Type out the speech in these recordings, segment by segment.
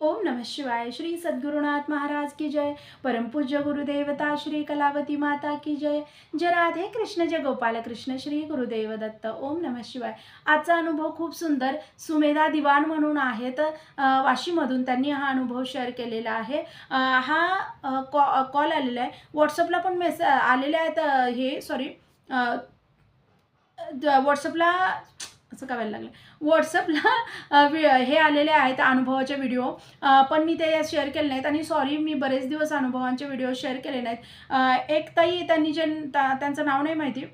ओम नमः शिवाय श्री सद्गुरुनाथ महाराज की जय। परमपूज्य गुरुदेवता श्री कलावती माता की जय। जय राधे कृष्ण जय गोपाल कृष्ण श्री गुरुदेव दत्त। ओम नमः शिवाय। आजचा अनुभव खूप सुंदर सुमेधा दिवाण म्हणून आहेत. वाशीमधून त्यांनी हा अनुभव शेअर केलेला आहे. हा कॉ कॉल आलेला आहे. व्हॉट्सअपला पण मेस आलेले आहेत हे सॉरी व्हॉट्सअपला असं करायला लागलं. व्हॉट्सअपला हे आलेले आहेत अनुभवाचे व्हिडिओ पण मी ते शेअर केले नाहीत आणि सॉरी मी बरेच दिवस अनुभवांचे व्हिडिओ शेअर केले नाहीत. एक ताई त्यांनी जे त्यांचं नाव नाही माहिती.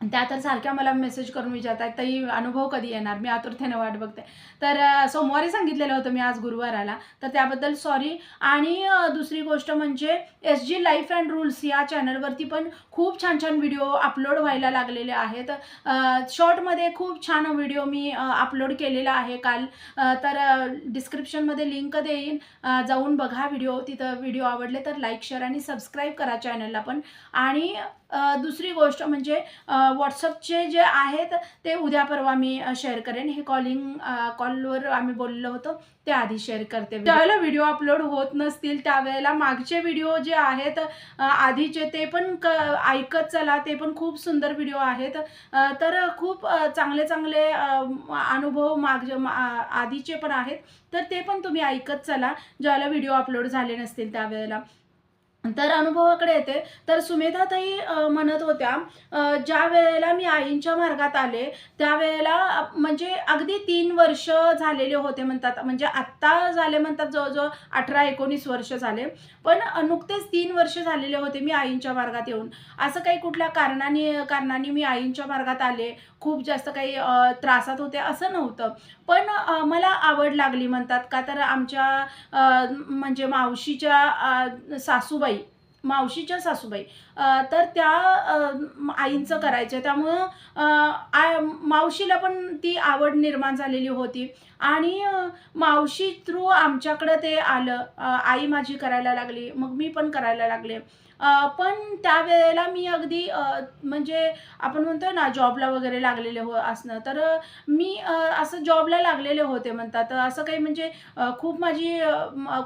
त्या तर सारख्या मला मेसेज करून विचारतात ताई अनुभव कधी येणार? मी आतुरतेने वाट बघते. तर सोमवारी सांगितलेलं होतं मी आज गुरुवार आला तर त्याबद्दल सॉरी आणि दुसरी गोष्ट म्हणजे S G life and rules या चॅनलवरती पण खूप छान छान व्हिडिओ अपलोड व्हायला लागलेले आहेत. शॉर्टमध्ये खूप छान व्हिडिओ मी अपलोड केलेला आहे काल. तर डिस्क्रिप्शनमध्ये लिंक देईन. जाऊन बघा व्हिडिओ तिथं व्हिडिओ आवडले तर लाईक शेअर आणि सबस्क्राईब करा चॅनलला पण. आणि दुसरी गोष्ट म्हणजे व्हॉट्सअपचे जे आहेत ते उद्या परवा मी शेअर करेन. हे कॉलिंग कॉलवर आम्ही बोललो होतो ते आधी शेअर करते. ज्यावेळेला व्हिडिओ अपलोड होत नसतील त्यावेळेला मागचे व्हिडिओ जे आहेत आधीचे ते पण क ऐकत चला. ते पण खूप सुंदर व्हिडिओ आहेत. तर खूप चांगले चांगले अनुभव माग आधीचे पण आहेत. तर ते पण तुम्ही ऐकत चला. ज्यावेळेला व्हिडिओ अपलोड झाले नसतील त्यावेळेला. तर अनुभवाकडे येते. तर सुमेधाताई म्हणत होत्या ज्या वेळेला मी आईंच्या मार्गात आले त्यावेळेला म्हणजे अगदी तीन वर्ष झालेले होते म्हणतात. म्हणजे आत्ता झाले म्हणतात जवळजवळ अठरा एकोणीस वर्ष झाले. पण नुकतेच तीन वर्ष झालेले होते मी आईंच्या मार्गात येऊन. असं काही कुठल्या कारणाने कारणाने मी आईंच्या मार्गात आले खूप जास्त काही त्रासात होते असं नव्हतं. पण मला आवड लागली म्हणतात का तर आमच्या म्हणजे मावशीच्या सासूबाई मावशीच्या सासूबाई तर त्या आईंचं करायचं त्यामुळं आ मावशीला पण ती आवड निर्माण झालेली होती. आणि मावशी थ्रू आमच्याकडं ते आलं. आई माझी करायला लागली मग मी पण करायला लागले. पण त्यावेळेला मी अगदी म्हणजे आपण म्हणतो ना जॉबला वगैरे लागलेले हो असणं. तर मी असं जॉबला लागलेले होते म्हणतात. असं काही म्हणजे खूप माझी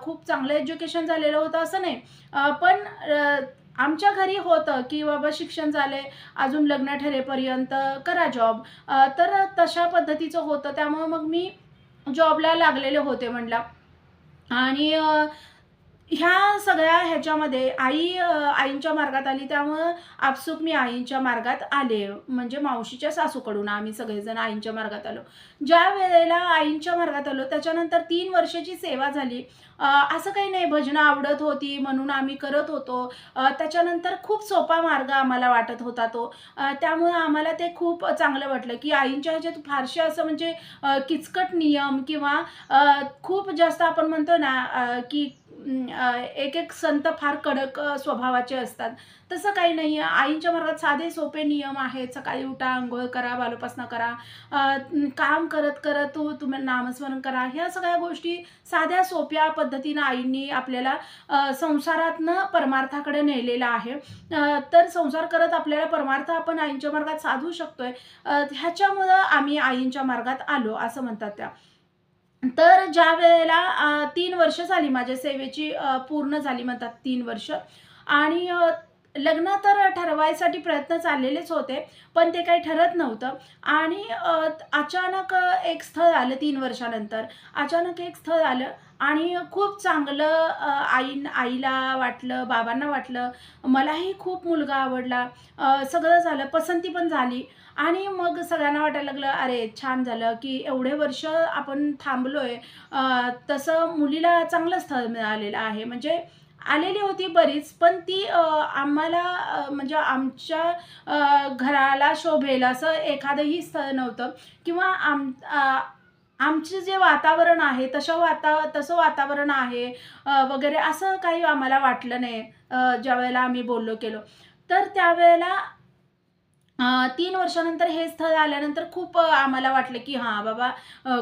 खूप चांगलं एज्युकेशन झालेलं होतं असं नाही. पण आमच्या घरी होतं की बाबा शिक्षण झाले अजून लग्न ठरेपर्यंत करा जॉब. तर तशा पद्धतीचं होतं. त्यामुळं मग मी जॉबला लागलेले होते म्हटलं आणि ह्या सगळ्या ह्याच्यामध्ये आई आईंच्या मार्गात आली त्यामुळं आपसूक मी आईंच्या मार्गात आले. म्हणजे मावशीच्या सासूकडून आम्ही सगळेजण आईंच्या मार्गात आलो. ज्या वेळेला आईंच्या मार्गात आलो त्याच्यानंतर तीन वर्षाची सेवा झाली. असं काही नाही भजनं आवडत होती म्हणून आम्ही करत होतो. त्याच्यानंतर खूप सोपा मार्ग आम्हाला वाटत होता तो. त्यामुळं आम्हाला ते खूप चांगलं वाटलं की आईंच्या ह्याच्यात फारसे असं म्हणजे किचकट नियम किंवा खूप जास्त आपण म्हणतो ना की एक एक संत फार कडक स्वभावाचे असतात. तसं काही नाही आहे आईंच्या मार्गात साधे सोपे नियम आहेत. सकाळी उठा आंघोळ करा बालोपासना करा. काम करत करत तू तुम्ही नामस्मरण करा. ह्या सगळ्या गोष्टी साध्या सोप्या पद्धतीनं आईंनी आपल्याला संसारातनं परमार्थाकडे नेलेला आहे. तर संसार करत आपल्याला परमार्थ आपण आईंच्या मार्गात साधू शकतोय. ह्याच्यामुळं आम्ही आईंच्या मार्गात आलो असं म्हणतात त्या. तर ज्या वेळेला तीन वर्ष झाली माझ्या सेवेची पूर्ण झाली म्हणतात तीन वर्ष. आणि लग्न तर ठरवायसाठी प्रयत्न चाललेलेच होते पण ते काही ठरत नव्हतं. आणि अचानक एक स्थळ आलं तीन वर्षानंतर. अचानक एक स्थळ आलं आणि खूप चांगलं आई आईला वाटलं बाबांना वाटलं. मलाही खूप मुलगा आवडला. सगळं झालं पसंती पण झाली. आणि मग सगळ्यांना वाटायला लागलं अरे छान झालं की एवढे वर्ष आपण थांबलोय. तसं मुलीला चांगलं स्थळ मिळालेलं आहे. म्हणजे आलेली होती बरीच पण ती आम्हाला म्हणजे आमच्या घराला शोभेल असं एखादंही स्थळ नव्हतं. किंवा आम आमचे जे वातावरण आहे तसं वाता तसं वातावरण आहे वगैरे असं काही आम्हाला वाटलं नाही ज्यावेळेला ज्या वेळेला आम्ही बोललो केलो. तर त्यावेळेला तीन वर्षानंतर हे स्थळ आल्यानंतर खूप आम्हाला वाटलं की हां बाबा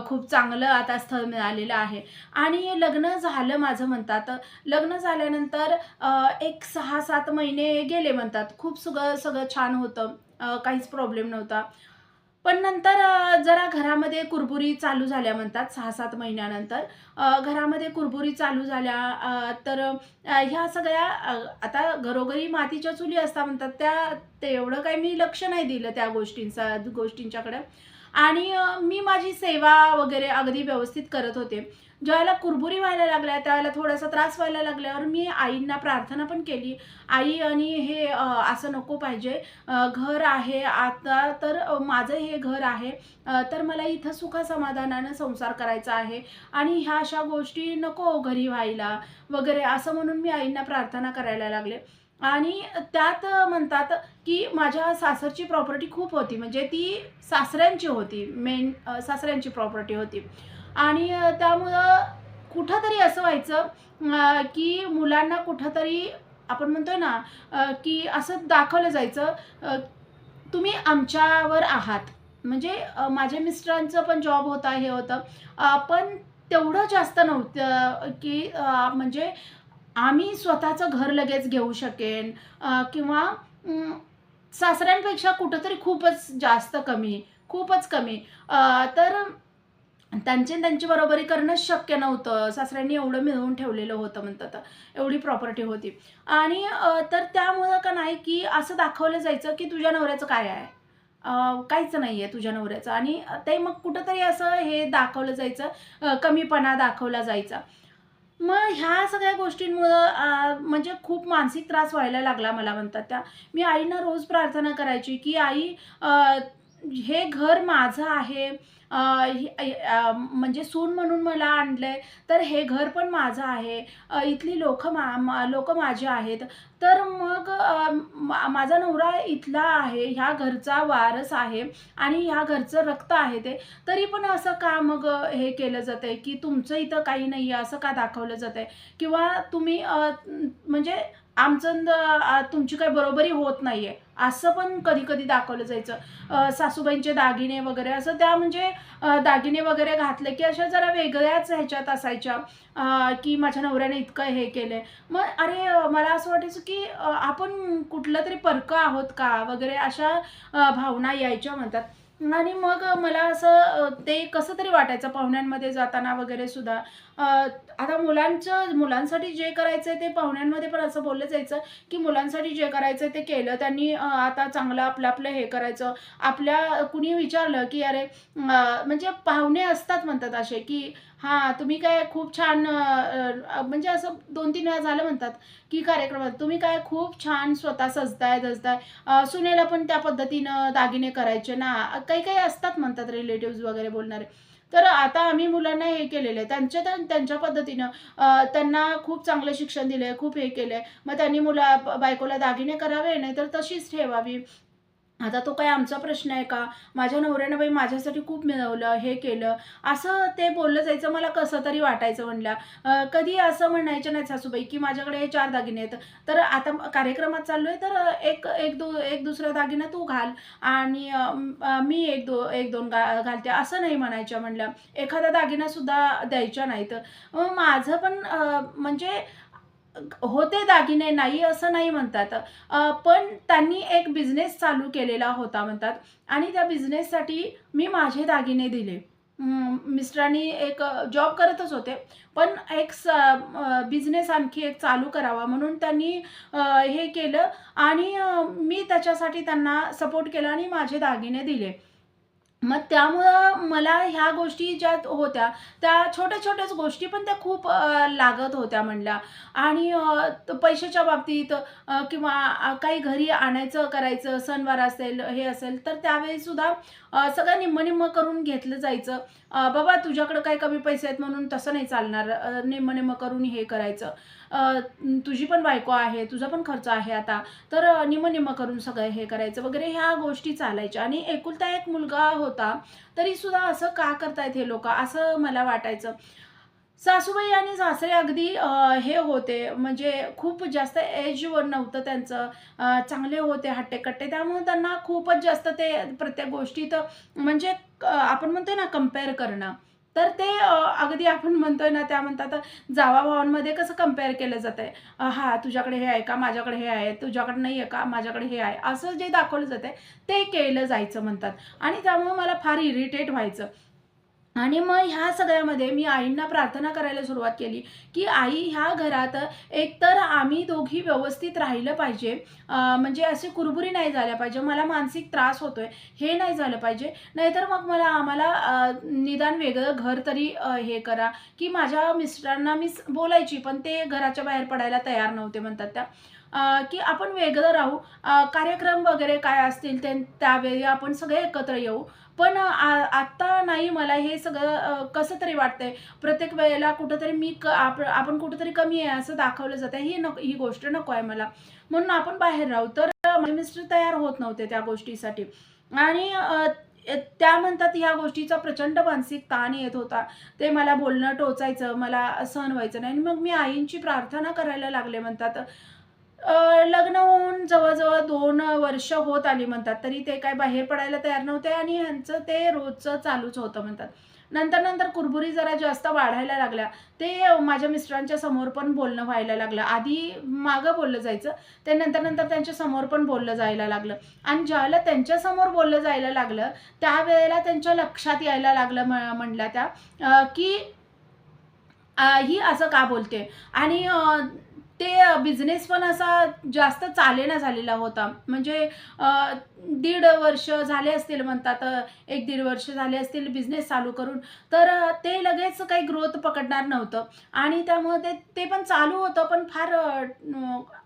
खूप चांगलं आता स्थळ मिळालेलं आहे. आणि लग्न झालं माझं म्हणतात. लग्न झाल्यानंतर एक सहा सात महिने गेले म्हणतात. खूप सगळं सगळं छान होतं. काहीच प्रॉब्लेम नव्हता. पण नंतर जरा घरामध्ये कुरबुरी चालू झाल्या म्हणतात सहा सात महिन्यानंतर घरामध्ये कुरबुरी चालू झाल्या तर ह्या सगळ्या आता घरोघरी मातीच्या चुली असतात म्हणतात त्या तेवढं काही मी लक्ष नाही दिलं त्या गोष्टींचा गोष्टींच्याकडे. आणि मी माझी सेवा वगैरे अगदी व्यवस्थित करत होते. ज्यावेळेला कुरबुरी व्हायला लागल्या त्यावेळेला थोडासा त्रास व्हायला लागल्यावर मी आईंना प्रार्थना पण केली. आई आणि हे असं नको पाहिजे. घर आहे आता तर माझं हे घर आहे. तर मला इथं सुखासमाधानानं संसार करायचा आहे. आणि ह्या अशा गोष्टी नको हो घरी व्हायला वगैरे असं म्हणून मी आईंना प्रार्थना करायला लागले. आणि त्यात म्हणतात की माझ्या सासरची प्रॉपर्टी खूप होती. म्हणजे ती सासऱ्यांची होती. मेन सासऱ्यांची प्रॉपर्टी होती. आणि त्यामुळं कुठंतरी असं व्हायचं की मुलांना कुठंतरी आपण म्हणतोय ना की असं दाखवलं जायचं तुम्ही आमच्यावर आहात. म्हणजे माझ्या मिस्टरांचं पण जॉब होता हे होतं. पण तेवढं जास्त नव्हतं की म्हणजे आम्ही स्वतःचं घर लगेच घेऊ शकेन किंवा सासऱ्यांपेक्षा कुठंतरी खूपच जास्त कमी खूपच कमी. तर त्यांची त्यांची बरोबरी करणं शक्य नव्हतं. सासऱ्यांनी एवढं मिळवून ठेवलेलं होतं म्हणतात एवढी प्रॉपर्टी होती. आणि तर त्यामुळं का नाही की असं दाखवलं जायचं की तुझ्या नवऱ्याचं काय आहे? काहीच नाही आहे तुझ्या नवऱ्याचं. आणि ते मग कुठंतरी असं हे दाखवलं जायचं कमीपणा दाखवला जायचा. मग ह्या सगळ्या गोष्टींमुळं म्हणजे खूप मानसिक त्रास व्हायला लागला मला म्हणतात त्या. मी आईना रोज प्रार्थना करायची की आई हे घर माझं आहे. म्हणजे सून म्हणून मला आणलंय तर हे घर पण माझं आहे. इथली लोक मा लोक माझे आहेत. तर मग मा- माझा नवरा इथला आहे ह्या घरचा वारस आहे आणि ह्या घरचं रक्त आहे ते. तरी पण असं का मग हे केलं जातंय? की तुमचं इथं काही नाही आहे असं का दाखवलं जातंय? किंवा तुम्ही म्हणजे आमचं न तुमची काही बरोबरी होत नाही आहे असं पण कधी कधी दाखवलं जायचं. सासूबाईंचे दागिने वगैरे असं त्या म्हणजे दागिने वगैरे घातले की अशा जरा वेगळ्याच ह्याच्यात असायच्या. की माझ्या नवऱ्याने इतकं हे केलंय. मग अरे मला असं वाटायचं की आपण कुठलं तरी परकं आहोत का? वगैरे अशा भावना यायच्या म्हणतात. आणि मग मला असं ते कसं तरी वाटायचं पाहुण्यांमध्ये जाताना वगैरे सुद्धा. आता मुलांचं मुलांसाठी जे करायचं आहे ते पाहुण्यांमध्ये पण असं बोललं जायचं की मुलांसाठी जे करायचं ते केलं. त्यांनी आता चांगलं आपलं आपलं हे करायचं. आपल्या कुणी विचारलं की अरे म्हणजे पाहुणे असतात म्हणतात असे की हां तुम्ही काय खूप छान म्हणजे असं दोन तीन वेळा झालं म्हणतात की कार्यक्रमात तुम्ही काय खूप छान स्वतः सजताय धजताय. सुनेला पण त्या पद्धतीनं दागिने करायचे ना. काही काही असतात म्हणतात रिलेटिव्ज वगैरे बोलणारे. तर आता आम्ही मुलांना हे केलेलं आहे. त्यांच्या त्या त्यांच्या पद्धतीनं त्यांना खूप चांगलं शिक्षण दिलं आहे खूप हे केलं आहे मग त्यांनी मुला बायकोला दागिने करावे नाही तर तशीच ठेवावी. आता तो काय आमचा प्रश्न आहे का? माझ्या नवऱ्यानं बाई माझ्यासाठी खूप मिळवलं हे केलं. असं ते बोललं जायचं मला कसं तरी वाटायचं म्हणलं. कधी असं म्हणायचं नाही सासूबाई की माझ्याकडे हे चार दागिने आहेत. तर आता कार्यक्रमात कार्यक्रमात आहे तर एक एक दो एक दुसरा दागिना तू घाल आणि मी एक दो एक दोन गा घालते. असं नाही म्हणायच्या म्हणल्या एखादा दागिनासुद्धा द्यायच्या नाहीत. मग माझं पण म्हणजे होते दागिने नाही असं नाही म्हणतात. पण त्यांनी एक बिझनेस चालू केलेला होता म्हणतात. आणि त्या बिझनेससाठी मी माझे दागिने दिले. मिस्टरांनी एक जॉब करतच होते. पण एक स बिझनेस आणखी एक चालू करावा म्हणून त्यांनी हे केलं. आणि मी त्याच्यासाठी त्यांना सपोर्ट केला आणि माझे दागिने दिले. मग त्यामुळं मला ह्या गोष्टी ज्या होत्या त्या छोट्या छोट्याच गोष्टी पण त्या खूप लागत होत्या म्हणल्या आणि पैशाच्या बाबतीत किंवा काही घरी आणायचं करायचं सणवार असेल हे असेल तर त्यावेळी सुद्धा सगळं निम्म करून घेतलं जायचं. बाबा तुझ्याकडं काही कमी पैसे आहेत म्हणून तसं नाही चालणार. अ, निम्म करून हे करायचं. तुझी पण बायको आहे तुझा पण खर्च आहे आता. तर निमं निमं करून सगळं हे करायचं वगैरे ह्या गोष्टी चालायच्या. आणि एकुलता एक मुलगा होता तरी सुद्धा असं का करतायत हे लोक? असं मला वाटायचं. सासूबाई आणि सासरे अगदी हे होते. म्हणजे खूप जास्त एजवर नव्हतं त्यांचं. चांगले होते हट्टेकट्टे. त्यामुळे त्यांना खूपच जास्त ते प्रत्येक गोष्टीत म्हणजे आपण म्हणतो ना कंपेअर करणं. तर ते अगदी आपण म्हणतोय ना त्या म्हणतात जावा भावांमध्ये कसं कंपेअर केलं जातं आहे हां तुझ्याकडे हे आहे का? माझ्याकडे हे आहे. तुझ्याकडे नाही आहे का? माझ्याकडे हे आहे. असं जे दाखवलं जातं आहे ते केलं जायचं म्हणतात. आणि त्यामुळं मला फार इरिटेट व्हायचं. आणि मग ह्या सगळ्यामध्ये मी आईंना प्रार्थना करायला सुरुवात केली की आई ह्या घरात एकतर आम्ही दोघी व्यवस्थित राहिलं पाहिजे. म्हणजे अशी कुरबुरी नाही झाल्या पाहिजे. मला मानसिक त्रास होतोय हे नाही झालं पाहिजे. नाहीतर मग मला आम्हाला निदान वेगळं घर तरी हे करा. की माझ्या मिस्टरांना मी बोलायची पण ते घराच्या बाहेर पडायला तयार नव्हते म्हणतात त्या. की आपण वेगळं राहू. कार्यक्रम वगैरे काय असतील ते त्यावेळी आपण सगळे एकत्र येऊ. पण आ- आत्ता नाही मला हे सगळं कसं तरी वाटतंय. प्रत्येक वेळेला कुठंतरी मी क आप आपण कुठंतरी कमी आहे असं दाखवलं जातं. ही नको ही गोष्ट नको आहे मला. म्हणून आपण बाहेर राहू. तर मिस्टर तयार होत नव्हते त्या गोष्टीसाठी. आणि त्या म्हणतात ह्या गोष्टीचा प्रचंड मानसिक ताण येत होता. ते मला बोलणं टोचायचं मला सहन व्हायचं नाही. आणि मग मी आईंची प्रार्थना करायला लागले म्हणतात. लग्न होऊन जवळजवळ दोन वर्ष होत आली म्हणतात तरी ते काय बाहेर पडायला तयार नव्हते आणि ह्यांचं ते रोजचं चालूच होतं म्हणतात. नंतर नंतर कुरबुरी जरा जास्त वाढायला लागल्या. ते माझ्या मिस्टरांच्या समोर पण बोलणं व्हायला लागलं. आधी मागं बोललं जायचं ते नंतर नंतर त्यांच्यासमोर पण बोललं जायला लागलं. आणि ज्यावेळेला त्यांच्यासमोर बोललं जायला लागलं त्यावेळेला त्यांच्या लक्षात यायला लागलं म्हणल्या त्या की ही असं का बोलते? आणि ते बिझनेस पण असा जास्त चालेना झालेला होता. म्हणजे दीड वर्ष झाले असतील म्हणतात एक दीड वर्ष झाले असतील बिझनेस चालू करून तर ते लगेच काही ग्रोथ पकडणार नव्हतं. आणि त्यामुळे ते ते पण चालू होतं पण फार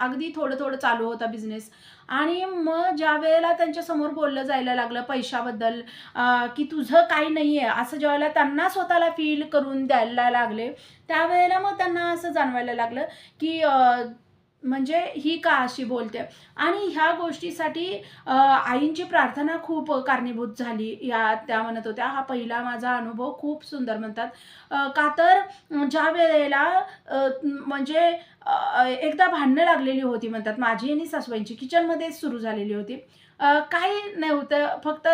अगदी थोडं थोडं चालू होता बिझनेस आणि मग ज्या वेळेला त्यांच्यासमोर बोललं जायला लागलं पैशाबद्दल की तुझं काही नाही आहे असं ज्यावेळेला त्यांना स्वतःला फील करून द्यायला लागले त्यावेळेला मग त्यांना असं जाणवायला लागलं की म्हणजे ही का अशी बोलते? आणि ह्या गोष्टीसाठी आईंची प्रार्थना खूप कारणीभूत झाली. या त्या म्हणत होत्या हा पहिला माझा अनुभव खूप सुंदर म्हणतात. का तर ज्या वेळेला म्हणजे एकदा भांडणं लागलेली होती म्हणतात माझी आणि सासूबाईंची किचनमध्येच सुरू झालेली होती. काही नव्हतं फक्त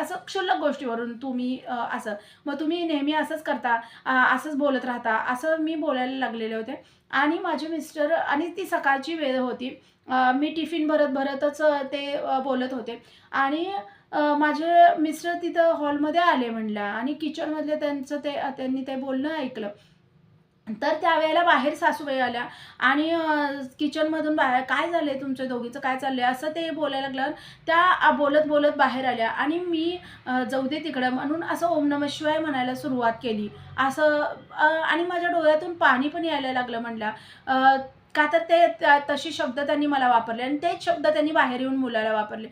असं क्षुल्लक गोष्टीवरून तुम्ही असं मग तुम्ही नेहमी असंच करता असंच बोलत राहता असं मी बोलायला लागलेले होते. आणि माझे मिस्टर आणि ती सकाळची वेळ होती. मी टिफिन भरत भरतच ते बोलत होते. आणि माझे मिस्टर तिथं हॉलमध्ये आले म्हणल्या आणि किचनमधले त्यांचं ते त्यांनी ते बोलणं ऐकलं. तर त्यावेळेला बाहेर सासूबाई आल्या आणि किचनमधून बाहेर काय झालंय तुमच्या दोघीचं? काय चाललं आहे असं ते बोलायला लागलं त्या बोलत बोलत बाहेर आल्या आणि मी जाऊ दे तिकडं. म्हणून असं ओम नम शिवाय म्हणायला सुरुवात केली. असं आणि माझ्या डोळ्यातून पाणी पण यायला लागलं म्हणल्या. का तर ते तसे शब्द त्यांनी मला वापरले आणि तेच शब्द त्यांनी बाहेर येऊन मुलाला वापरले.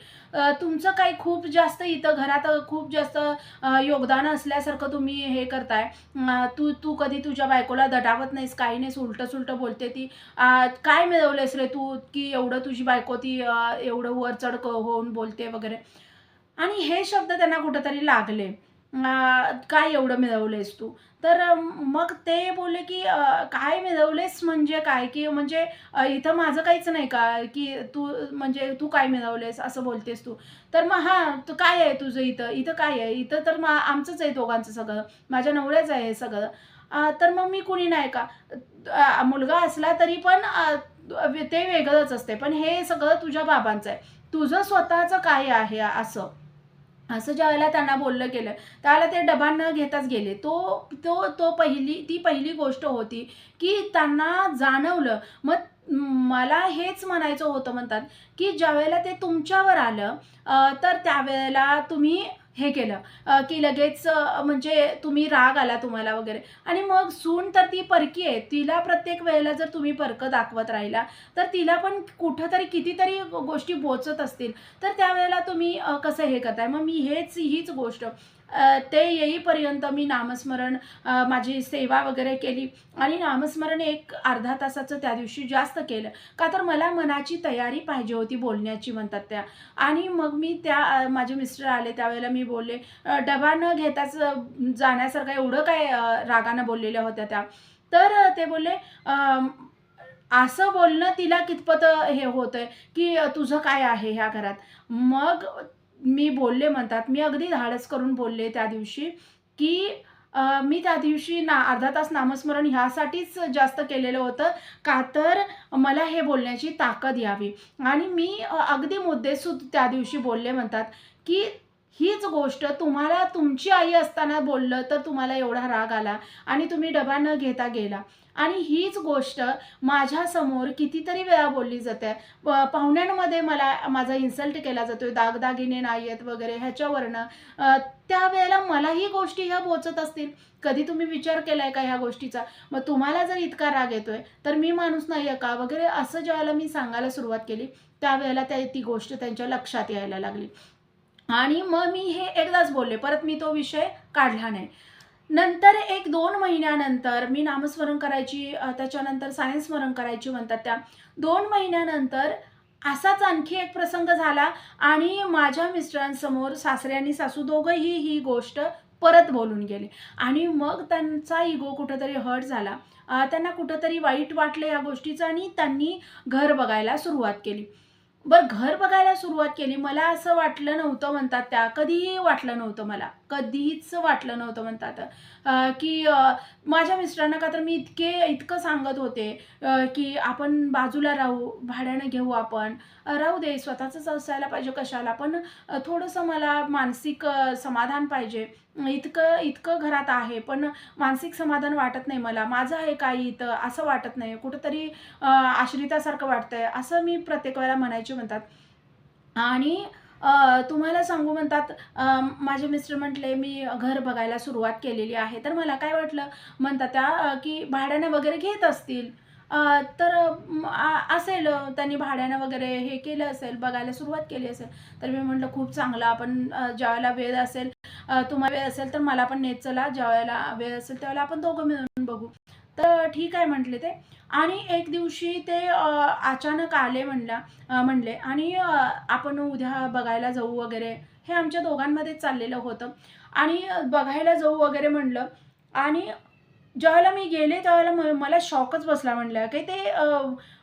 तुमचं काही खूप जास्त इथं घरात खूप जास्त योगदान असल्यासारखं तुम्ही हे करताय. तू तू कधी तुझ्या बायकोला दडावत नाहीस काही नाहीस उलटं सुलटं बोलते ती. काय मिळवलेस रे तू की एवढं तुझी बायको ती एवढं वरचढ क- होऊन बोलते वगैरे? आणि हे शब्द त्यांना कुठंतरी लागले. काय एवढं मिळवलेस तू? तर मग ते बोलले की काय मिळवलेस म्हणजे काय? की म्हणजे इथं माझं काहीच नाही का? की तू म्हणजे तू काय मिळवलेस? असं बोलतेस तू. तर मग हां तू काय आहे तुझं इथं? इथं काय आहे? इथं तर मा आमचंच आहे दोघांचं सगळं. माझ्या नवऱ्याचं आहे हे सगळं तर मग मी कुणी नाही का? मुलगा असला तरी पण ते वेगळंच असते. पण हे सगळं तुझ्या बाबांचं आहे. तुझं स्वतःचं काय आहे असं? असं ज्यावेळेला त्यांना बोललं गेलं त्यावेळेला ते डबा न घेताच गेले. तो तो तो पहिली ती पहिली गोष्ट होती की त्यांना जाणवलं. मग मला हेच म्हणायचं होतं म्हणतात की ज्यावेळेला ते तुमच्यावर आलं तर त्यावेळेला तुम्ही हे केलं. की लगेच म्हणजे तुम्ही राग आला तुम्हाला वगैरे. आणि मग सून तर ती परकी आहे. तिला प्रत्येक वेळेला जर तुम्ही परकं दाखवत राहिला तर तिला पण कुठंतरी कितीतरी गोष्टी बोचत असतील. तर त्यावेळेला तुम्ही कसं हे करताय? मग मी हेच हीच गोष्ट ते येईपर्यंत मी नामस्मरण माझी सेवा वगैरे केली. आणि नामस्मरण एक अर्धा तासाचं त्या दिवशी जास्त केलं. का तर मला मनाची तयारी पाहिजे होती बोलण्याची म्हणतात त्या. आणि मग मी त्या माझे मिस्टर आले त्यावेळेला मी बोलले डबा न घेताच जाण्यासारखं एवढं काय रागानं बोललेल्या होत्या त्या. तर ते बोलले असं बोलणं तिला कितपत हे होतंय की तुझं काय आहे ह्या घरात? मग मी बोलले म्हणतात मी अगदी धाडस करून बोलले त्या दिवशी की मी त्या दिवशी ना अर्धा तास नामस्मरण ह्यासाठीच जास्त केलेलं होतं का तर मला हे बोलण्याची ताकद यावी. आणि मी अगदी मुद्देसूद त्या दिवशी बोलले म्हणतात की हीच गोष्ट तुम्हाला तुमची आई असताना बोललं तर तुम्हाला एवढा राग आला आणि तुम्ही डबा न घेता गेला. आणि हीच गोष्ट माझ्यासमोर कितीतरी वेळा बोलली जाते. पाहुण्यांमध्ये मला माझा इन्सल्ट केला जातोय दागदागिने नाही आहेत वगैरे ह्याच्यावरनं. अ, त्यावेळेला मलाही गोष्टी ह्या पोचत असतील. कधी तुम्ही विचार केला आहे का ह्या गोष्टीचा? मग तुम्हाला जर इतका राग येतोय तर मी माणूस नाही आहे का? वगैरे असं ज्यावेळेला मी सांगायला सुरुवात केली त्यावेळेला त्या ती गोष्ट त्यांच्या लक्षात यायला लागली. आणि मग मी हे एकदाच बोलले परत मी तो विषय काढला नाही. नंतर एक दोन महिन्यानंतर मी नामस्मरण करायची त्याच्यानंतर सायन्स स्मरण करायची म्हणतात त्या. दोन महिन्यानंतर असाच आणखी एक प्रसंग झाला आणि माझ्या मिस्टरांसमोर सासरे आणि सासू दोघंही ही गोष्ट परत बोलून गेले. आणि मग त्यांचा इगो कुठंतरी हर्ट झाला. त्यांना कुठंतरी वाईट वाटलं या गोष्टीचं आणि त्यांनी घर बघायला सुरुवात केली. बरं घर बघायला सुरुवात केली. मला असं वाटलं नव्हतं म्हणतात त्या. कधीही वाटलं नव्हतं मला. कधीच वाटलं नव्हतं म्हणतात. की माझ्या मिस्टरांना का तर मी इतके इतकं सांगत होते की आपण बाजूला राहू भाड्यानं घेऊ आपण. राहू दे स्वतःचंच असायला पाहिजे कशाला. पण थोडंसं मला मानसिक समाधान पाहिजे. इतकं इतकं घरात आहे पण मानसिक समाधान वाटत नाही मला. माझं आहे काही इथं असं वाटत नाही. कुठंतरी आश्रितासारखं आश्रितासारखं वाटतंय. असं मी प्रत्येक वेळेला म्हणायचे म्हणतात. आणि तुम्हाला सांगू म्हणतात माझे मिस्टर म्हटले मी घर बघायला सुरुवात केलेली आहे. तर मला काय वाटलं? म्हणतात त्या की भाड्यानं वगैरे घेत असतील. तर आ- असेल त्यांनी भाड्यानं वगैरे हे केलं असेल बघायला सुरुवात केली असेल. तर मी म्हटलं खूप चांगलं आपण ज्यावेळेला वेळ असेल तुम्हाला वेळ असेल तर मला पण नेत चला ज्यावेळेला वेळ असेल त्यावेळेला आपण दोघं मिळून बघू. तर ठीक आहे म्हटले ते. आणि एक दिवशी ते अचानक आले म्हणला म्हणले आणि आपण उद्या बघायला जाऊ वगैरे हे आमच्या दोघांमध्ये चाललेलं होतं. आणि बघायला जाऊ वगैरे म्हणलं आणि ज्यावेळेला मी गेले त्यावेळेला मला शॉकच बसला म्हणलं की ते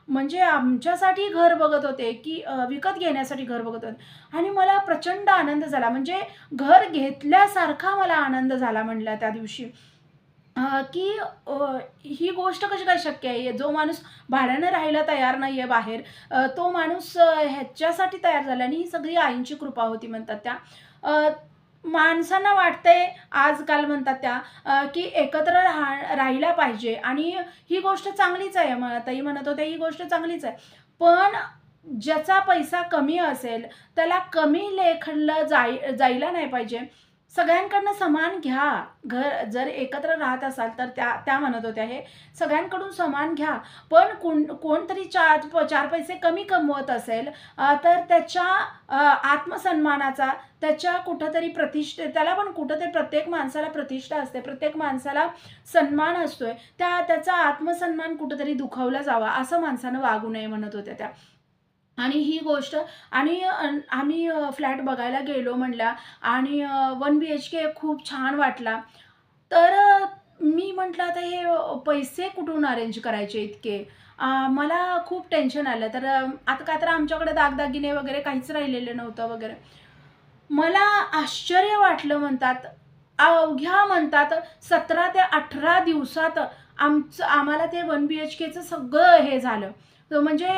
म्हणजे आमच्यासाठी घर बघत होते की विकत घेण्यासाठी घर बघत होते. आणि मला प्रचंड आनंद झाला. म्हणजे घर घेतल्यासारखा मला आनंद झाला म्हणला त्या दिवशी. की ही गोष्ट कशी काय शक्य आहे? जो माणूस भाड्यानं राहायला तयार नाही आहे बाहेर तो माणूस ह्याच्यासाठी तयार झाला आणि ही सगळी आईंची कृपा होती म्हणतात त्या. माणसांना वाटते आजकाल म्हणतात त्या की एकत्र राहा राहिला पाहिजे. आणि ही गोष्ट चांगलीच आहे. म- ताई म्हणत होत्या ही गोष्ट चांगलीच आहे. पण ज्याचा पैसा कमी असेल त्याला कमी लेखलं जाई जायला नाही पाहिजे. सगळ्यांकडनं समान घ्या. घर जर एकत्र राहत असाल तर त्या त्या म्हणत होत्या हे. सगळ्यांकडून समान घ्या. पण कोण कोणतरी चार प- चार पैसे कमी कमवत असेल तर त्याच्या आत्मसन्मानाचा त्याच्या कुठंतरी प्रतिष्ठे त्याला पण कुठंतरी प्रत्येक माणसाला प्रतिष्ठा असते. प्रत्येक माणसाला सन्मान असतोय. त्या त्याचा आत्मसन्मान कुठंतरी दुखावला जावा असं माणसानं वागू नये म्हणत होत्या त्या. आणि ही गोष्ट आणि आम्ही फ्लॅट बघायला गेलो म्हणला आणि वन बी एच के खूप छान वाटला. तर मी म्हटलं आता हे पैसे कुठून अरेंज करायचे इतके? मला खूप टेन्शन आलं. तर आता काय तर आमच्याकडे दागदागिने वगैरे काहीच राहिलेलं नव्हतं वगैरे. मला आश्चर्य वाटलं म्हणतात अवघ्या म्हणतात सतरा ते अठरा दिवसात आमचं आम्हाला ते वन बी एच केचं सगळं हे झालं. तो म्हणजे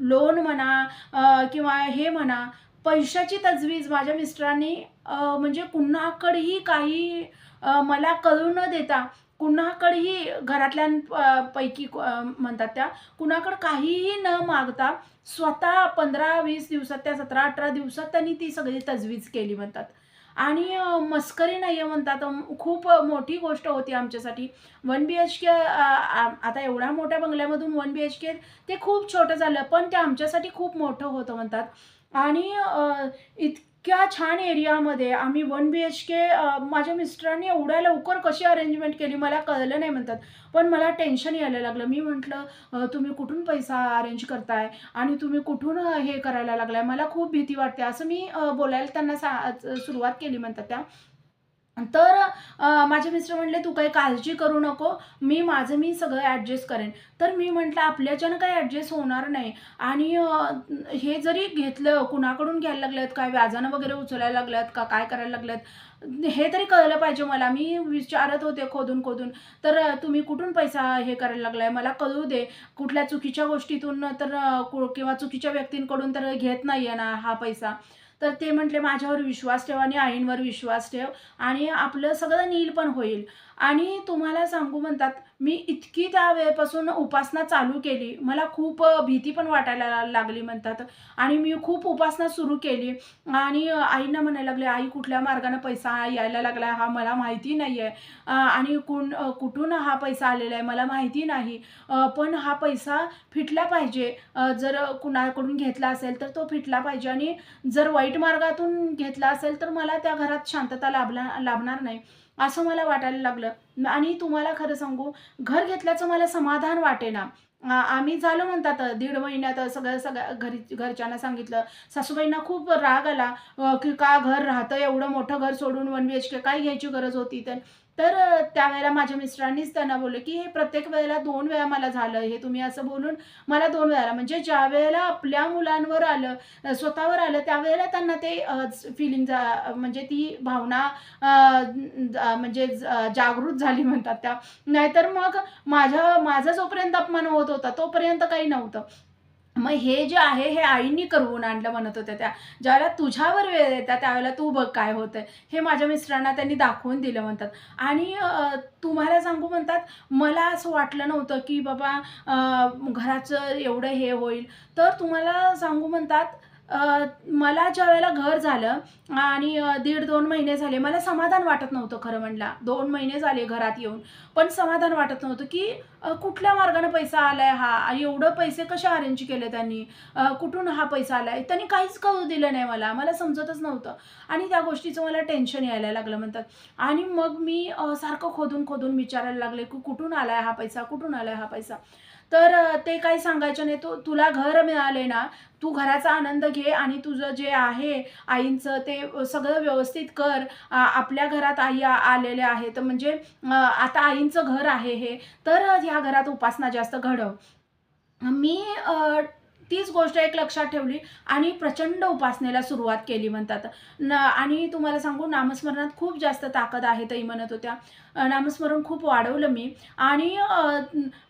लोन म्हणा किंवा हे म्हणा पैशाची तजवीज माझ्या मिस्टरांनी म्हणजे कुणाकडेही काही मला कळू न देता कुणाकडेही घरातल्या पैकी म्हणतात त्या कुणाकडं काहीही न मागता स्वतः पंधरा वीस दिवसात त्या सतरा अठरा दिवसात त्यांनी ती सगळी तजवीज केली म्हणतात. आणि मस्करी नाही आहे म्हणतात खूप मोठी गोष्ट होती आमच्यासाठी. वन बी एच के आता एवढ्या मोठ्या बंगल्यामधून वन बी एच के ते खूप छोटं झालं पण ते आमच्यासाठी खूप मोठं होतं म्हणतात. आणि इत इतक्या छान एरियामध्ये आम्ही वन बी एच के माझ्या मिस्टरांनी एवढ्या लवकर कशी अरेंजमेंट केली मला कळलं नाही म्हणतात. पण मला टेन्शन यायला लागलं. मी म्हटलं तुम्ही कुठून पैसा अरेंज करताय? आणि तुम्ही कुठून हे करायला लागलाय? मला खूप भीती वाटते. असं मी बोलायला त्यांना सा सुरुवात केली म्हणतात त्या. तर माझे मिस्टर म्हटले तू काही काळजी करू नको. मी माझं मी सगळं ॲडजस्ट करेन. तर मी म्हटलं आपल्याच्यानं काही ॲडजस्ट होणार नाही. आणि हे जरी घेतलं कुणाकडून घ्यायला लागल्यात काय व्याजानं वगैरे उचलायला लागल्यात का काय करायला लागल्यात हे तरी कळलं पाहिजे मला. मी विचारत होते खोदून खोदून तर तुम्ही कुठून पैसा हे करायला लागलाय? मला कळू दे. कुठल्या चुकीच्या गोष्टीतून तर कु- किंवा चुकीच्या व्यक्तींकडून तर घेत नाही आहे ना हा पैसा. तर ते म्हटले माझ्यावर विश्वास ठेव आणि आईंवर विश्वास ठेव आणि आपलं सगळं नील पण होईल. आणि तुम्हाला सांगू म्हणतात मी इतकी त्या वेळेपासून उपासना चालू केली. मला खूप भीती पण वाटायला लागली म्हणतात. आणि मी खूप उपासना सुरू केली. आणि आईंना म्हणायला लागले आई कुठल्या मार्गाने पैसा यायला लागला हा? मला माहिती नाही आहे आणि कुण कुठून हा पैसा आलेला आहे? मला माहिती नाही. पण हा पैसा फिटला पाहिजे. जर कुणाकडून घेतला असेल तर तो फिटला पाहिजे. आणि जर वाईट वाईट मार्गातून घेतला असेल तर मला त्या घरात शांतता लाभला लाभणार नाही असं मला वाटायला लागलं. आणि तुम्हाला खरं सांगू घर घेतल्याचं मला समाधान वाटेना. आम्ही झालो म्हणतात दीड महिन्यात सगळं सगळ्या घरी घरच्यांना सांगितलं. सासूबाईंना खूप राग आला की का घर राहतं एवढं मोठं घर सोडून वन बी एच के काय घ्यायची गरज होती तर. तर त्यावेळेला माझ्या मिस्टरांनीच त्यांना बोलले की हे प्रत्येक वेळेला दोन वेळा मला झालं हे तुम्ही असं बोलून मला दोन वेळाला म्हणजे ज्या वेळेला आपल्या मुलांवर आलं स्वतःवर आलं त्यावेळेला त्यांना ते फिलिंग म्हणजे ती भावना म्हणजे जागृत झाली म्हणतात त्या. नाहीतर मग माझ्या माझा जोपर्यंत अपमान होत होता तोपर्यंत काही नव्हतं. मग हे जे आहे हे आईंनी करवून आणलं म्हणत होत्या त्या. ज्यावेळेला तुझ्यावर वेळ येतात त्यावेळेला तू बघ काय होतंय. हे माझ्या मिस्टरांना त्यांनी दाखवून दिलं म्हणतात. आणि तुम्हाला सांगू म्हणतात मला असं वाटलं नव्हतं की बाबा घराचं एवढं हे होईल. तर तुम्हाला सांगू म्हणतात मला ज्या वेळेला घर झालं आणि दीड दोन महिने झाले मला समाधान वाटत नव्हतं खरं म्हणला. दोन महिने झाले घरात येऊन. पण समाधान वाटत नव्हतं की कुठल्या मार्गाने पैसा आलाय हा? आणि एवढं पैसे कसे अरेंज केले त्यांनी? कुठून हा पैसा आलाय? त्यांनी काहीच कळू दिलं नाही मला. मला समजतच नव्हतं. आणि त्या गोष्टीचं मला टेन्शन यायला लागलं म्हणतात. आणि मग मी सारखं खोदून खोदून विचारायला लागले की कुठून आलाय हा पैसा? कुठून आलाय हा पैसा? तर ते काही सांगायचं नाही. तू तुला घर मिळाले ना तू घराचा आनंद घे आणि तुझं जे आहे आईंचं ते सगळं व्यवस्थित कर. आपल्या घरात आई आलेल्या आहेत. म्हणजे आता आईंचं घर आहे हे. तर ह्या घरात उपासना जास्त घडव. मी तीच गोष्ट एक लक्षात ठेवली आणि प्रचंड उपासनेला सुरुवात केली म्हणतात. न आणि तुम्हाला सांगू नामस्मरणात खूप जास्त ताकद आहे ताई म्हणत होत्या. नामस्मरण खूप वाढवलं मी. आणि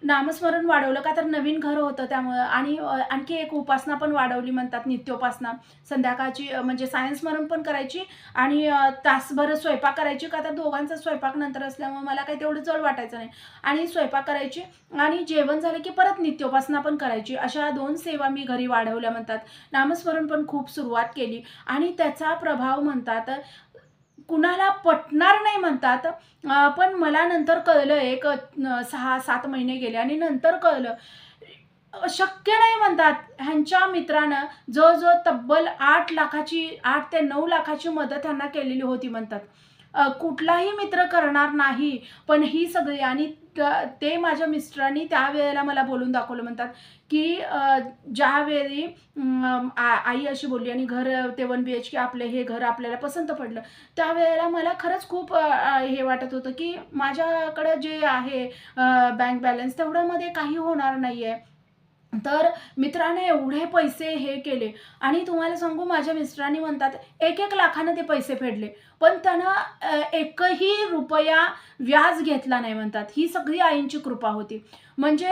नामस्मरण वाढवलं का तर नवीन घर होतं त्यामुळं. आणि आणखी एक उपासना पण वाढवली म्हणतात नित्योपासना. संध्याकाळची म्हणजे सायन्समरण पण करायची आणि तासभर स्वयंपाक करायची. का तर दोघांचा स्वयंपाक नंतर असल्यामुळे मला काही तेवढं जड वाटायचं नाही. आणि स्वयंपाक करायची आणि जेवण झालं की परत नित्योपासना पण करायची. अशा दोन सेवा मी घरी वाढवल्या म्हणतात. नामस्मरण पण खूप सुरुवात केली. आणि त्याचा प्रभाव म्हणतात कुणाला पटणार नाही म्हणतात. पण मला नंतर कळलं एक सहा सात महिने गेले आणि नंतर कळलं. शक्य नाही म्हणतात. ह्यांच्या मित्रानं जवळजवळ तब्बल आठ लाखाची आठ ते नऊ लाखाची मदत ह्यांना केलेली होती म्हणतात. कुठलाही मित्र करणार नाही. पण ही सगळी आणि ते माझ्या मिस्टरांनी त्यावेळेला मला बोलून दाखवलं. म्हणतात की ज्यावेळी आई अशी बोलली आणि घर ते वन बी एच के आपले हे घर आपल्याला पसंत पडलं त्यावेळेला मला खरंच खूप हे वाटत होतं की माझ्याकडं जे आहे बँक बॅलन्स तेवढ्यामध्ये काही होणार नाही आहे तर मित्राने एवढे पैसे हे केले. आणि तुम्हाला सांगू माझ्या मिस्टरांनी म्हणतात एक एक लाखानं ते पैसे फेडले. पण त्यानं एकही रुपया व्याज घेतला नाही म्हणतात. ही सगळी आईंची कृपा होती. म्हणजे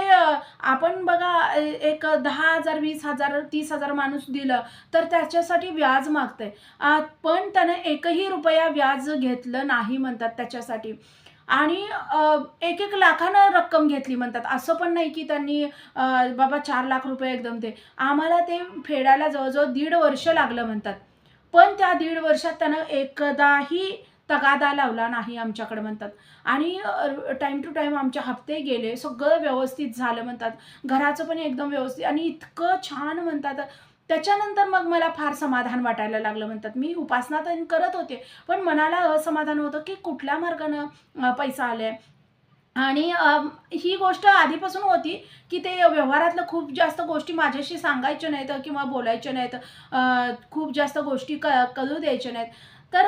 आपण बघा एक दहा हजार वीस हजार तीस हजार माणूस दिलं तर त्याच्यासाठी व्याज मागतंय. पण त्यानं एकही रुपया व्याज घेतलं नाही म्हणतात त्याच्यासाठी. आणि एक एक लाखानं रक्कम घेतली म्हणतात. असं पण नाही की त्यांनी बाबा चार लाख रुपये एकदम ते आम्हाला ते फेडायला जवळजवळ दीड वर्ष लागलं म्हणतात. पण त्या दीड वर्षात त्यानं एकदाही तगादा लावला नाही आमच्याकडे म्हणतात. आणि टाईम टू टाईम आमचे हप्ते गेले. सगळं व्यवस्थित झालं म्हणतात. घराचं पण एकदम व्यवस्थित आणि इतकं छान म्हणतात. त्याच्यानंतर मग मला फार समाधान वाटायला लागलं. म्हणतात मी उपासना तर करत होते पण मनाला असमाधान होतं की कुठल्या मार्गानं पैसा पैसा आलाय? आणि ही गोष्ट आधीपासून होती की ते व्यवहारातलं खूप जास्त गोष्टी माझ्याशी सांगायच्या नाहीत किंवा बोलायच्या नाहीत. खूप जास्त गोष्टी क कळू द्यायच्या नाहीत. तर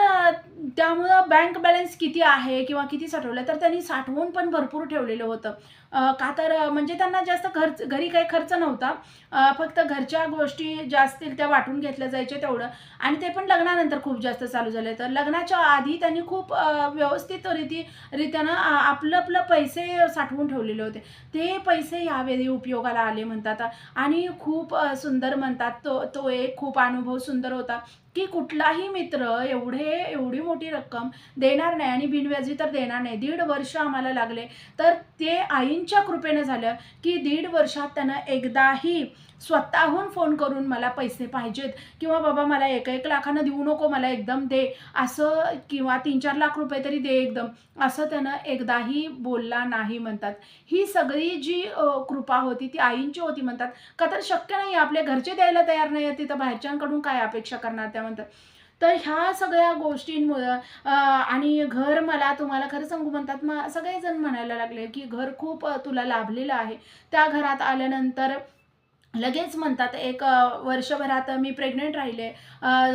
त्यामुळं बँक बॅलन्स किती आहे किंवा किती साठवलं तर त्यांनी साठवून पण भरपूर ठेवलेलं होतं. का तर म्हणजे त्यांना जास्त खर्च घरी काही खर्च नव्हता. फक्त घरच्या गोष्टी ज्या असतील त्या वाटून घेतल्या जायच्या तेवढं. आणि ते पण लग्नानंतर खूप जास्त चालू झाले. तर लग्नाच्या आधी त्यांनी खूप व्यवस्थित रीती रीत्यानं आपलं आपलं पैसे साठवून ठेवलेले होते. ते पैसे यावेळी उपयोगाला आले म्हणतात. आणि खूप सुंदर म्हणतात तो तो एक खूप अनुभव सुंदर होता की कुठलाही मित्र एवढे एवढी मोठी रक्कम देणार नाही आणि बिनव्याजी तर देणार नाही. दीड वर्ष आम्हाला लागले. तर ते आईंच्या कृपेनं झालं की दीड वर्षात त्यानं एकदाही स्वतःहून फोन करून मला पैसे पाहिजेत. किंवा बाबा मला एक एक लाखानं देऊ नको मला एकदम दे. असं किंवा तीन चार लाख रुपये तरी दे एकदम. असं त्यानं एकदाही बोलला नाही म्हणतात. ही सगळी जी कृपा होती ती आईंची होती म्हणतात. का तर शक्य नाही आपले घरचे द्यायला तयार नाही आहेत तिथं बाहेरच्यांकडून काय अपेक्षा करणार त्या म्हणतात. तर ह्या सगळ्या गोष्टींमुळं आणि घर मला तुम्हाला खरं सांगू म्हणतात मग सगळेजण म्हणायला लागले की घर खूप तुला लाभलेलं आहे. त्या घरात आल्यानंतर लगेच म्हणतात एक वर्षभरात मी प्रेग्नेंट राहिले.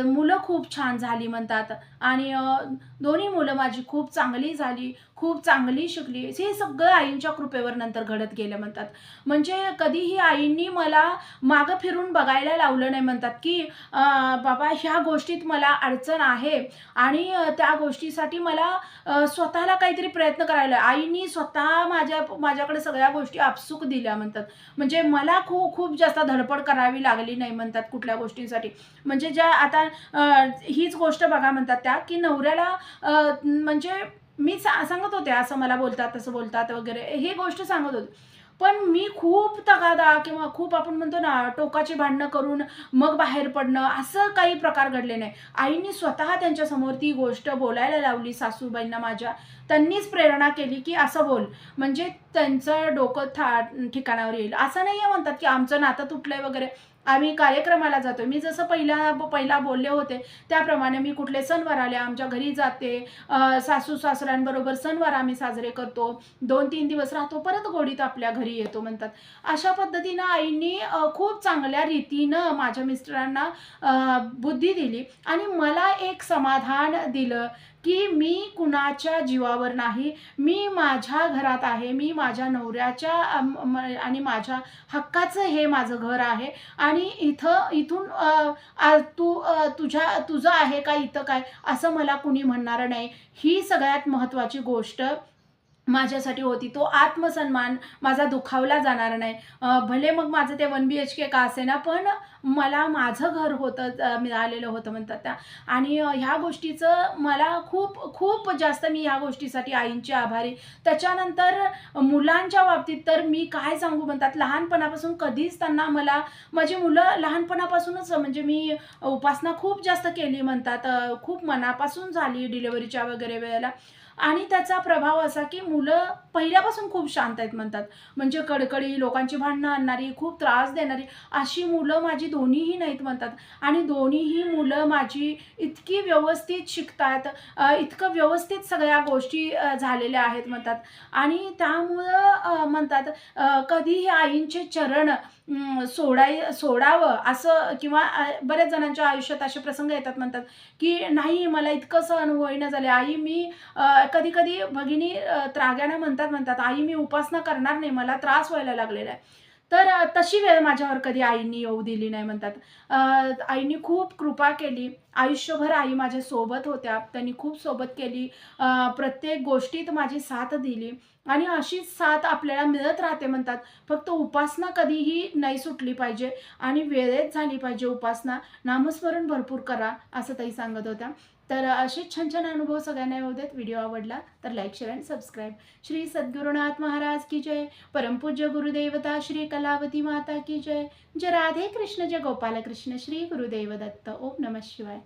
मुलं खूप छान झाली म्हणतात. आणि दोन्ही मुलं माझी खूप चांगली झाली खूप चांगली शिकली. हे सगळं आईंच्या कृपेवर नंतर घडत गेलं म्हणतात. म्हणजे कधीही आईंनी मला मागं फिरून बघायला लावलं नाही म्हणतात की बाबा ह्या गोष्टीत मला अडचण आहे आणि त्या गोष्टीसाठी मला स्वतःला काहीतरी प्रयत्न करायला आईनी स्वतः माझ्या माझ्याकडे सगळ्या गोष्टी आपसूक दिल्या म्हणतात. म्हणजे मला खूप खूप जास्त धडपड करावी लागली नाही म्हणतात कुठल्या गोष्टींसाठी. म्हणजे ज्या आता हीच गोष्ट बघा म्हणतात त्या की नवऱ्याला म्हणजे मी सा सांगत होते असं मला बोलतात तसं बोलतात वगैरे हे गोष्ट सांगत होते. पण मी खूप तगादा किंवा खूप आपण म्हणतो ना टोकाची भांडणं करून मग बाहेर पडणं असं काही प्रकार घडले नाही. आईनी स्वतः त्यांच्यासमोर ती गोष्ट बोलायला लावली सासूबाईंना माझ्या. त्यांनीच प्रेरणा केली की असं बोल. म्हणजे त्यांचं डोकं था ठिकाणावर येईल. असं नाही आहे म्हणतात की आमचं नातं तुटलंय वगैरे. आम्ही कार्यक्रमाला जातो मी जसं पहिला पहिला बोलले होते त्याप्रमाणे मी कुठले सणवार आले आमच्या घरी जाते सासू सासऱ्यांबरोबर सणवार आम्ही साजरे करतो. दोन तीन दिवस राहतो परत गोडीत आपल्या घरी येतो म्हणतात. अशा पद्धतीनं आईंनी खूप चांगल्या रीतीनं माझ्या मिस्टरांना बुद्धी दिली आणि मला एक समाधान दिलं. की मी कुणाच्या जीवावर नाही मी माझ्या घरात आहे मी माझ्या नवऱ्याच्या म- आणि माझ्या हक्काचं हे माझं घर आहे. आणि इथं इथून तू तुझ्या तुझं आहे का इथं काय असं मला कुणी म्हणणार नाही. ही सगळ्यात महत्त्वाची गोष्ट माझ्यासाठी होती. तो आत्मसन्मान माझा दुखावला जाणार नाही. भले मग माझं ते वन बी एच के का असे ना पण मला माझं घर होतं मिळालेलं होतं म्हणतात त्या. आणि ह्या गोष्टीचं मला खूप खूप जास्त मी ह्या गोष्टीसाठी आईंची आभारी. त्याच्यानंतर मुलांच्या बाबतीत तर मी काय सांगू म्हणतात लहानपणापासून कधीच त्यांना मला माझी मुलं लहानपणापासूनच म्हणजे मी उपासना खूप जास्त केली म्हणतात. खूप मनापासून झाली डिलेवरीच्या वगैरे वेळेला. आणि त्याचा प्रभाव असा की मुलं पहिल्यापासून खूप शांत आहेत म्हणतात. म्हणजे कडकडी लोकांची भांडणं आणणारी खूप त्रास देणारी अशी मुलं माझी दोन्हीही नाहीत म्हणतात. आणि दोन्हीही मुलं माझी इतकी व्यवस्थित शिकतात इतकं व्यवस्थित सगळ्या गोष्टी झालेल्या आहेत म्हणतात. आणि त्यामुळं म्हणतात कधीही आईंचे चरण सोडाय सोडावं असं किंवा बऱ्याच जणांच्या आयुष्यात असे प्रसंग येतात म्हणतात की नाही मला इतकं सहन होईना झाले. आई मी कधी कधी भगिनी त्राग्यानं म्हणतात म्हणतात आई मी उपासना करणार नाही मला त्रास व्हायला लागलेला आहे. तर तशी वेळ माझ्यावर कधी आईंनी येऊ दिली नाही म्हणतात. आईनी आईंनी खूप कृपा केली. आयुष्यभर आई माझ्या सोबत होत्या. त्यांनी खूप सोबत केली. प्रत्येक गोष्टीत माझी साथ दिली. आणि अशीच साथ आपल्याला मिळत राहते म्हणतात. फक्त उपासना कधीही नाही सुटली पाहिजे आणि वेळेत झाली पाहिजे उपासना. नामस्मरण भरपूर करा असं ताई सांगत होत्या. तर असेच छान छान अनुभव सगळ्यांना येऊ देत. व्हिडिओ आवडला तर like share and subscribe. Shri Sadgurunath Maharaj की जय. परमपूज्य गुरुदेवता श्री कलावती माता की जय. जय राधे कृष्ण जय गोपाल कृष्ण श्री गुरुदेव दत्त. ओम नमः शिवाय.